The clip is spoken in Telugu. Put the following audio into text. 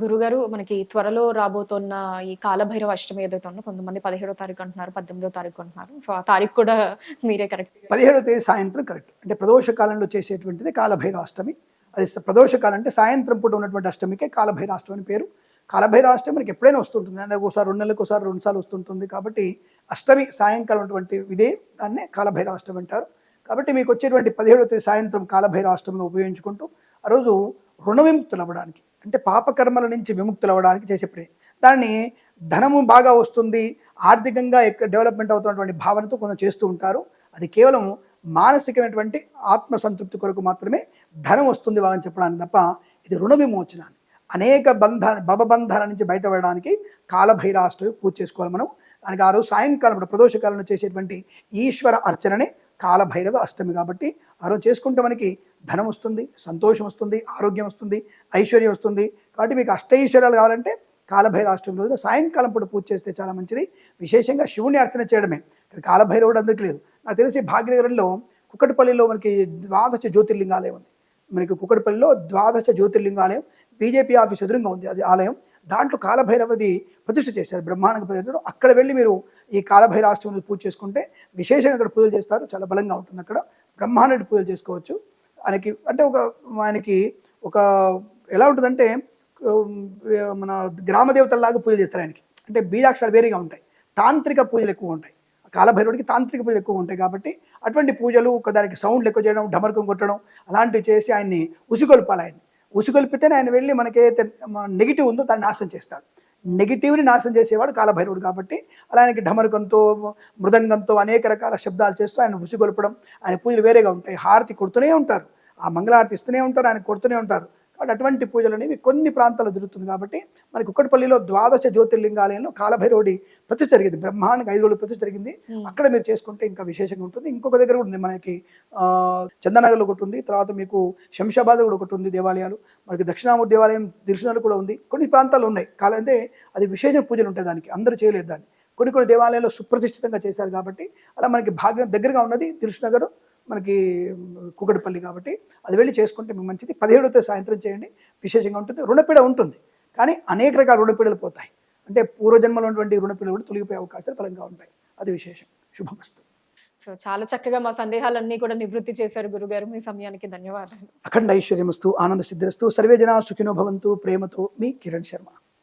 గురుగారు మనకి త్వరలో రాబోతున్న ఈ కాలభైరవ అష్టమి ఏదైతే ఉందో కొంతమంది పదిహేడో తారీఖు అంటున్నారు పద్దెనిమిదో తారీఖు అంటున్నారు. సో ఆ తారీఖు కూడా మీరే కరెక్ట్ పదిహేడవ తేదీ సాయంత్రం కరెక్ట్ అంటే ప్రదోష కాలంలో చేసేటువంటిది కాలభైరవ అష్టమి అది స- ప్రదోష కాలం అంటే సాయంత్రం పూట ఉన్నటువంటి అష్టమికే కాలభైరవ అష్టమి అని పేరు. కాలభైరవ అష్టమి మనకి ఎప్పుడైనా వస్తుంటుంది. అంటే ఒకసారి రెండు నెలలకు ఒకసారి రెండు సార్లు వస్తుంటుంది కాబట్టి అష్టమి సాయంకాలం ఉన్నటువంటి ఇదే దాన్నే కాలభైరవ అష్టమి అంటారు. కాబట్టి మీకు వచ్చేటువంటి పదిహేడో తేదీ సాయంత్రం కాలభైరవ అష్టమిని ఉపయోగించుకుంటూ ఆ రోజు రుణ విముక్తులు అవ్వడానికి అంటే పాపకర్మల నుంచి విముక్తులు అవ్వడానికి చేసే ప్రే దాన్ని ధనము బాగా వస్తుంది ఆర్థికంగా ఎక్కువ డెవలప్మెంట్ అవుతున్నటువంటి భావనతో కొంచెం చేస్తూ ఉంటారు. అది కేవలం మానసికమైనటువంటి ఆత్మ సంతృప్తి కొరకు మాత్రమే ధనం వస్తుంది బాగా చెప్పడానికి తప్ప ఇది రుణ విమోచనాన్ని అనేక బంధ భవబంధాల నుంచి బయటపడడానికి కాలభైరాష్టమి పూజ చేసుకోవాలి మనం. దానికి ఆ రోజు సాయంకాలం ప్రదోషకాలంలో చేసేటువంటి ఈశ్వర అర్చనని కాలభైరవ అష్టమి కాబట్టి ఆ రోజు చేసుకుంటే మనకి ధనం వస్తుంది సంతోషం వస్తుంది ఆరోగ్యం వస్తుంది ఐశ్వర్యం వస్తుంది. కాబట్టి మీకు అష్టైశ్వర్యాలు కావాలంటే కాలభైర అష్టమి రోజున సాయంకాలం పూట పూజ చేస్తే చాలా మంచిది. విశేషంగా శివుని అర్చన చేయడమే. ఇక్కడ కాలభైరవుడు అందరికీ లేదు. నాకు తెలిసి భాగ్యనగరంలో కుక్కటిపల్లిలో మనకి ద్వాదశ జ్యోతిర్లింగాలయం ఉంది. మనకి కుక్కటిపల్లిలో ద్వాదశ జ్యోతిర్లింగాలయం బీజేపీ ఆఫీస్ ఎదురుగా ఉంది. అది ఆలయం. దాంట్లో కాలభైరవది ప్రతిష్ఠ చేశారు. బ్రహ్మాండంగా ప్రతిష్ఠ అక్కడ వెళ్ళి మీరు ఈ కాలభైరాష్టమి పూజ చేసుకుంటే విశేషంగా అక్కడ పూజలు చేస్తారు. చాలా బలంగా ఉంటుంది అక్కడ. బ్రహ్మాండ పూజలు చేసుకోవచ్చు. ఆయనకి అంటే ఒక ఆయనకి ఒక ఎలా ఉంటుందంటే మన గ్రామ దేవతల్లాగా పూజలు చేస్తారు ఆయనకి. అంటే బీజాక్షరాలు వేరేగా ఉంటాయి. తాంత్రిక పూజలు ఎక్కువ ఉంటాయి. కాలభైరవుడికి తాంత్రిక పూజలు ఎక్కువ ఉంటాయి కాబట్టి అటువంటి పూజలు ఒక దానికి సౌండ్లు ఎక్కువ చేయడం ఢమరకం కొట్టడం అలాంటివి చేసి ఆయన్ని ఉసిగొల్పాలి ఆయన్ని. ఉసిగొల్పితేనే ఆయన వెళ్ళి మనకేదైతే నెగిటివ్ ఉందో దాన్ని నాశనం చేస్తాడు. నెగిటివ్ని నాశనం చేసేవాడు కాలభైరవుడు కాబట్టి అలా ఆయనకి ఢమరుకంతో మృదంగంతో అనేక రకాల శబ్దాలు చేస్తూ ఆయన ఉసిగొల్పడం ఆయన పూజలు వేరేగా ఉంటాయి. హారతి కొడుతూనే ఉంటారు. ఆ మంగళహారతి ఇస్తూనే ఉంటారు ఆయన కొడుతూనే ఉంటారు. కాబట్టి అటువంటి పూజలు అనేవి కొన్ని ప్రాంతాల్లో జరుగుతుంది కాబట్టి మనకి కుక్కటిపల్లిలో ద్వాదశ జ్యోతిర్లింగాలయంలో కాలభైరవుడి ప్రతి జరిగింది. బ్రహ్మాండంగా ఐదు రోజులు ప్రతి జరిగింది. అక్కడ మీరు చేసుకుంటే ఇంకా విశేషంగా ఉంటుంది. ఇంకొక దగ్గర కూడా ఉంది మనకి చందనగర్లో ఒకటి ఉంది. తర్వాత మీకు శంషాబాద్ కూడా ఒకటి ఉంది దేవాలయాలు. మనకి దక్షిణామూర్తి దేవాలయం దిల్సునగర్ కూడా ఉంది. కొన్ని ప్రాంతాలు ఉన్నాయి. కాల అంటే అది విశేష పూజలు ఉంటాయి దానికి. అందరూ చేయలేరు దాన్ని. కొన్ని కొన్ని దేవాలయాల్లో సుప్రతిష్ఠితంగా చేశారు కాబట్టి అలా మనకి భాగ్యం దగ్గరగా ఉన్నది దిల్సునగర్ మనకి కుకటిపల్లి కాబట్టి అది వెళ్ళి చేసుకుంటే మీకు మంచిది. పదిహేడుతో సాయంత్రం చేయండి. విశేషంగా ఉంటుంది. రుణపీడ ఉంటుంది. కానీ అనేక రకాల రుణపీడలు పోతాయి. అంటే పూర్వజన్మలో ఉన్నటువంటి రుణపీడలు కూడా తొలగిపోయే అవకాశాలు బలంగా ఉంటాయి. అది విశేషం. శుభమస్తు. సో చాలా చక్కగా మా సందేహాలన్నీ కూడా నివృత్తి చేశారు గురుగారు. మీ సమయానికి ధన్యవాదాలు. అఖండ ఐశ్వర్యమస్తు ఆనంద సిద్ధిరస్తు సర్వే జనా సుఖినో భవంతు ప్రేమతో మీ కిరణ్ శర్మ.